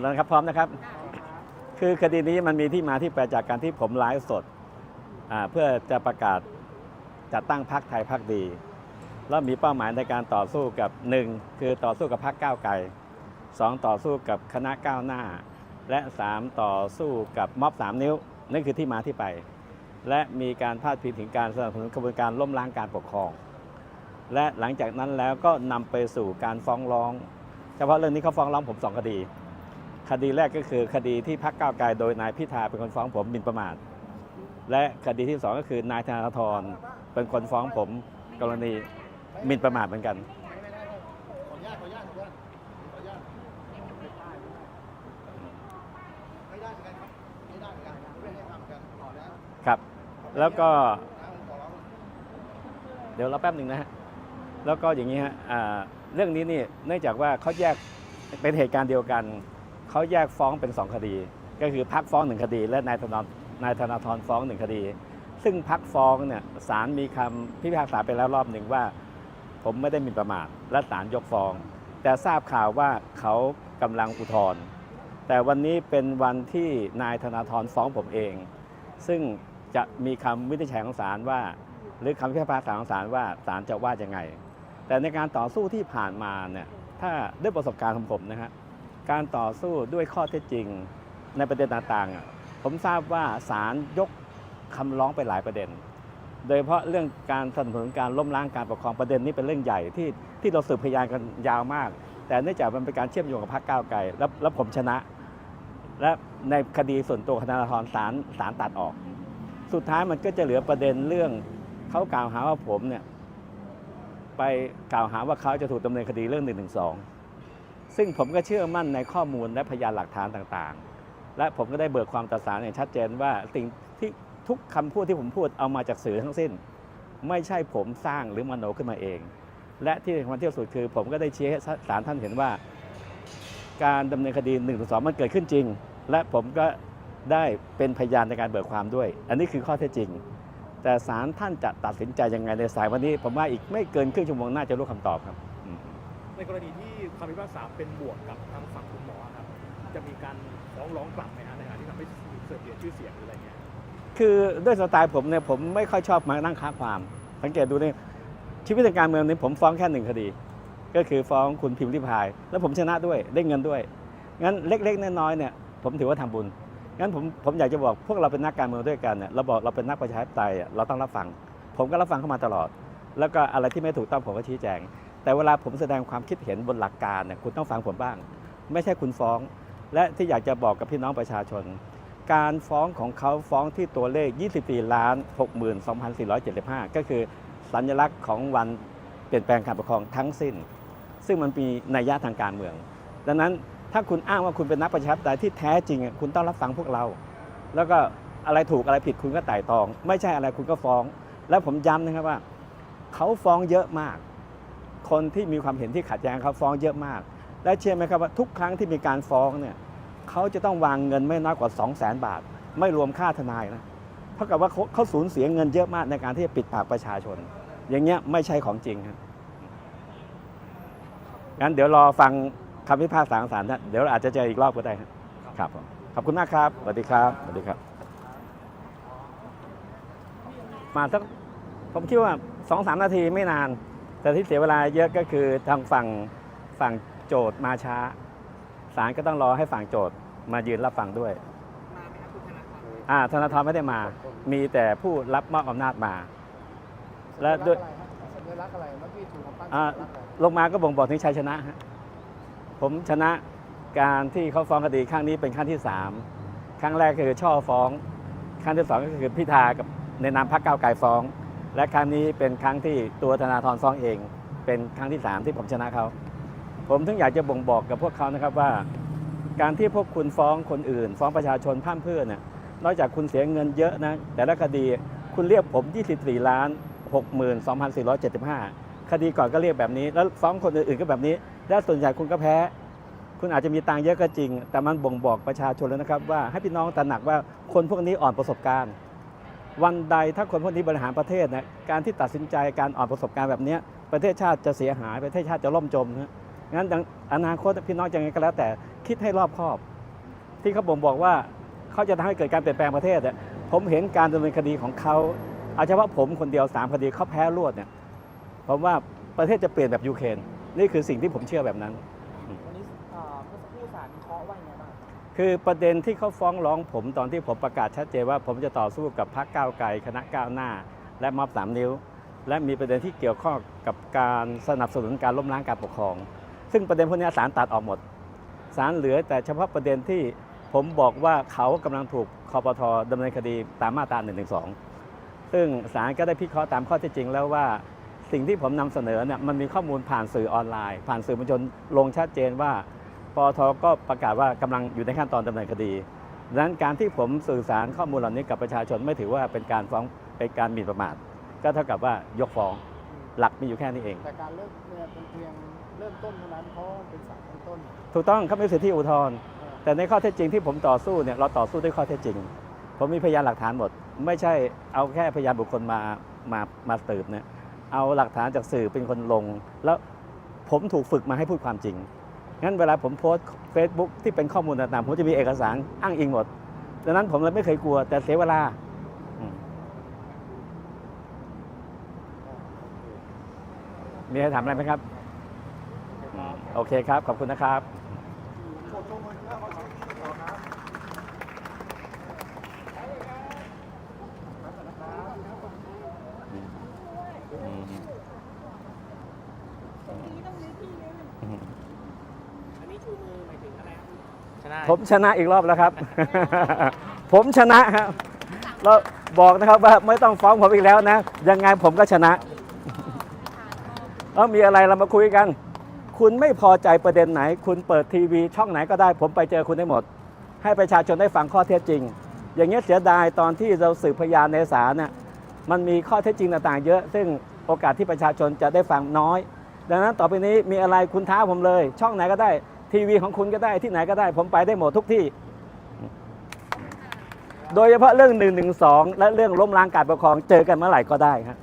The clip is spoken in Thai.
แล้วนะครับพร้อมนะครับ คือคดีนี้มันมีที่มาที่ไปจากการที่ผมไลฟ์สดเพื่อจะประกาศจัดตั้งพรรคไทยพรรคดี แล้วมีเป้าหมายในการต่อสู้กับ 1 คือต่อสู้กับพรรคก้าวไกล 2 ต่อสู้กับคณะก้าวหน้า และ 3 ต่อสู้กับม็อบ 3 นิ้ว นั่นคือที่มาที่ไป และมีการพาดพิงถึงการสนับสนุนกระบวนการล้มล้างการปกครอง และหลังจากนั้นแล้วก็นำไปสู่การฟ้องร้อง เฉพาะเรื่องนี้เขาฟ้องร้องผมสองคดี คดีแรกก็คือคดีที่พักก้าวไกลโดยนายพิธาเป็นคนฟ้องผมหมิ่นประมาท และคดีที่สองก็คือนายธนาธรเป็นคนฟ้องผมกรณีมินประมาทเหมือนกัน ครับ แล้วก็ เดี๋ยวเราแป๊บหนึ่งนะฮะ แล้วก็อย่างนี้ฮะเรื่องนี้นี่เนื่องจากว่าเขาแยกเป็นเหตุการณ์เดียวกัน เขาแยกฟ้องเป็นสองคดี ก็คือพักฟ้องหนึ่งคดี และนายธนานายธนาธรฟ้องหนึ่งคดี ซึ่งพักฟ้องเนี่ยศาลมีคำพิพากษาไปแล้วรอบหนึ่งว่า ผมไม่ได้หมิ่นประมาทและศาลยกฟ้อง แต่ทราบข่าวว่าเขากำลังอุทธรณ์แต่วันนี้เป็นวันที่นายธนาธรฟ้องผมเอง ซึ่งจะมีคำวินิจฉัยของศาลว่า หรือคำพิพากษาของศาลว่าศาลจะว่ายังไง แต่ในการต่อสู้ที่ผ่านมาเนี่ยถ้าด้วยประสบการณ์ของผมนะฮะ การต่อสู้ด้วยข้อเท็จจริงในประเด็นต่างๆ ผมทราบว่าศาลยกคำร้องไปหลายประเด็น โดยเฉพาะเรื่องการสนับสนุนการล้มล้างการปกครองประเด็นนี้เป็นเรื่องใหญ่ที่ที่เราสืบพยานกันยาวมาก แต่เนื่องจากมันเป็นการเชื่อมโยงกับพรรคก้าวไกลแล้วแล้วผมชนะ และในคดีส่วนตัวคณะธรศาลศาลตัดออก สุดท้ายมันก็จะเหลือประเด็นเรื่องเขากล่าวหาว่าผมเนี่ยไปกล่าวหาว่าเขาจะถูกดำเนินคดีเรื่อง1นึ ซึ่งผมก็เชื่อมั่นในข้อมูลและพยานหลักฐานต่างๆ และผมก็ได้เบิกความต่อสารอย่างชัดเจนว่าสิ่งที่ทุกคำพูดที่ผมพูดเอามาจากสื่อทั้งสิ้น ไม่ใช่ผมสร้างหรือมโนขึ้นมาเอง และที่สำคัญที่สุดคือ ผมก็ได้ชี้ให้ศาลท่านเห็นว่า การดำเนินคดี1นึมันเกิดขึ้นจริง และผมก็ได้เป็นพยานในการเบิกความด้วย อันนี้คือข้อเท็จจริง แต่ศาลท่านจะตัดสินใจยังไงในสายวันนี้ ผมว่าอีกไม่เกินครึ่งชั่วโมงน่าจะรู้คำตอบครับ ในกรณีที่คำพิพากษาเป็นบวกกับทางฝั่งคุณหมอครับ จะมีการฟ้องร้องกลับไหมฮะในการที่ทำให้เสื่อมเสียชื่อเสียงหรืออะไรเงี้ยคือด้วยสไตล์ผมเนี่ยผมไม่ค่อยชอบมานั่งค้าความ สังเกตดูเนี่ยชีวิตทางการเมืองนี้ผมฟ้องแค่หนึ่งคดี ก็คือฟ้องคุณพิมพ์ริพาย แล้วผมชนะด้วยได้เงินด้วย งั้นเล็กๆน้อยๆเนี่ยผมถือว่าทำบุญ งั้นผมผมอยากจะบอกพวกเราเป็นนักการเมืองด้วยกันเนี่ยเราบอกเราเป็นนักประชาธิปไตยเราต้องรับฟัง ผมก็รับฟังเข้ามาตลอด แล้วก็อะไรที่ไม่ถูกต้องผมก็ชี้แจง แต่เวลาผมแสดงความคิดเห็นบนหลักการเนี่ยคุณต้องฟังผมบ้าง ไม่ใช่คุณฟ้อง และที่อยากจะบอกกับพี่น้องประชาชน การฟ้องของเขาฟ้องที่ตัวเลข 24 ล้าน 62,475 ก็คือสัญลักษณ์ของวันเปลี่ยนแปลงการปกครองทั้งสิ้น ซึ่งมันมีนัยยะทางการเมือง ดังนั้นถ้าคุณอ้างว่าคุณเป็นนักประชาธิปไตยที่แท้จริงคุณต้องรับฟังพวกเรา แล้วก็อะไรถูกอะไรผิดคุณก็ไต่ตอง ไม่ใช่อะไรคุณก็ฟ้อง แล้วผมย้ำนะครับว่า เขาฟ้องเยอะมาก คนที่มีความเห็นที่ขัดแย้งเขาฟ้องเยอะมาก และเชื่อไหมครับว่าทุกครั้งที่มีการฟ้องเนี่ยเขาจะต้องวางเงินไม่น้อยกว่า 2 0 0 0 0 0 บาท ไม่รวมค่าทนายนะเท่ากับว่าเขาสูญเสียเงินเยอะมากในการที่จะปิดปากประชาชน อย่างเงี้ยไม่ใช่ของจริงครับงั้นเดี๋ยวรอฟังคำพิพากษาของศาลนะเดี๋ยวเราอาจจะเจออีกรอบก็ได้ครับครับผมขอบคุณมากครับสวัสดีครับสวัสดีครับ มาสักผมคิดว่าสองสามนาทีไม่นาน แต่ที่เสียเวลาเยอะก็คือทางฝั่งฝั่งโจทย์มาช้าศาลก็ต้องรอให้ฝั่งโจทย์มายืนรับฟังด้วยมาไหมครับคุณธนาธรอ่าธนาธรไม่ได้มา มีแต่ผู้รับมอบอำนาจมา และด้วยสัญลักษณ์อะไรเมื่อกี้ถูกคำปั้นอ่าสัญลักษณ์อะไรลงมาก็บ่งบอกถึงชัยชนะฮะผมชนะการที่เขาฟ้องคดีครั้งนี้เป็นครั้งที่สามครั้งแรกคือช่อฟ้อง ครั้งที่สองก็คือพิธากับในนามพรรคก้าวไกลฟ้อง และครั้งนี้เป็นครั้งที่ตัวธนาธรฟ้องเอง เป็นครั้งที่สามที่ผมชนะเขา ผมถึงอยากจะบ่งบอกกับพวกเขานะครับว่า การที่พวกคุณฟ้องคนอื่น ฟ้องประชาชนพร่ำเพื่อเนี่ยนอกจากคุณเสียเงินเยอะนะแต่ละคดีคุณเรียกผม 24 ล้าน 62,475 คดีก่อนก็เรียกแบบนี้ แล้วฟ้องคนอื่นๆก็แบบนี้ และส่วนใหญ่คุณก็แพ้ คุณอาจจะมีตังค์เยอะก็จริง แต่มันบ่งบอกประชาชนแล้วนะครับว่าให้พี่น้องตระหนักว่าคนพวกนี้อ่อนประสบการณ์ วันใดถ้าคนพวกนี้บริหารประเทศนะการที่ตัดสินใจการอ่อนประสบการณ์แบบนี้ประเทศชาติจะเสียหายประเทศชาติจะล่มจมนะงั้นอนาคตพี่น้องจะไงก็แล้วแต่คิดให้รอบคอบ ที่เขาบ่งบอกว่าเขาจะทำให้เกิดการเปลี่ยนแปลงประเทศผมเห็นการดำเนินคดีของเขาเอาเฉพาะผมคนเดียวสามคดีเขาแพ้รวดเนี่ยผมว่าประเทศจะเปลี่ยนแบบยูเครนนี่คือสิ่งที่ผมเชื่อแบบนั้น คือประเด็นที่เขาฟ้องร้องผมตอนที่ผมประกาศชัดเจนว่า ผมจะต่อสู้กับพรรคก้าวไกลคณะก้าวหน้า และม็อบสามนิ้ว และมีประเด็นที่เกี่ยวข้องกับการสนับสนุนการล้มล้างการปกครอง ซึ่งประเด็นพวกนี้ศาลตัดออกหมดศาลเหลือแต่เฉพาะประเด็นที่ผมบอกว่าเขากำลังถูกคอปทดำเนินคดีตามมาตรา1นึซึ่งศาลก็ได้พิเคราะห์ตามข้อเท็จจริงแล้วว่าสิ่งที่ผมนำเสนอเนี่ยมันมีข้อมูลผ่านสื่อออนไลน์ ผ่านสื่อมวลชนลงชัดเจนว่า ปอทก็ประกาศว่ากำลังอยู่ในขั้นตอนดำเนินคดีดังนั้นการที่ผมสื่อสารข้อมูลเหล่านี้กับประชาชนไม่ถือว่าเป็นการฟ้องเป็นการหมิ่นประมาท ก็เท่ากับว่ายกฟ้อง หลักมีอยู่แค่นี้เอง แต่การเริ่มเนี่ยเป็นเพียงเริ่มต้นเท่านั้นเพราะว่าเป็นศาลชั้นต้น ถูกต้องเขาไม่มีสิทธิอุทธรณ์แต่ในข้อเท็จจริงที่ผมต่อสู้เนี่ยเราต่อสู้ด้วยข้อเท็จจริง ผมมีพยานหลักฐานหมด ไม่ใช่เอาแค่พยานบุคคลมามามาสืบเนี่ยเอาหลักฐานจากสื่อเป็นคนลง แล้วผมถูกฝึกมาให้พูดความจริง งั้นเวลาผมโพสต์ Facebook ที่เป็นข้อมูลต่างๆ ผมจะมีเอกสารอ้างอิงหมด ดังนั้นผมเลยไม่เคยกลัว แต่เสียเวลามมีใครถามอะไรไหมครับ โอเคครับ ขอบคุณนะครับ อันนี้ชูมือหมายถึงอะไร ชนะผมชนะอีกรอบแล้วครับ ผมชนะครับแล้วบอกนะครับว่าไม่ต้องฟ้องผมอีกแล้วนะ ยังไงผมก็ชนะเออมีอะไรเรามาคุยกัน คุณไม่พอใจประเด็นไหน คุณเปิดทีวีช่องไหนก็ได้ ผมไปเจอคุณได้หมด ให้ประชาชนได้ฟังข้อเท็จจริง อย่างเงี้ยเสียดายตอนที่เราสืบพยานในศาลน่ะมันมีข้อเท็จจริงต่างๆ เยอะ ซึ่งโอกาสที่ประชาชนจะได้ฟังน้อย ดังนั้นต่อไปนี้มีอะไรคุณท้าผมเลย ช่องไหนก็ได้ ทีวีของคุณก็ได้ที่ไหนก็ได้ ผมไปได้หมดทุกที่ โดยเฉพาะเรื่อง1นึและเรื่องล้มล้างการปกครองเจอกันเมื่อไหร่ก็ได้ครับ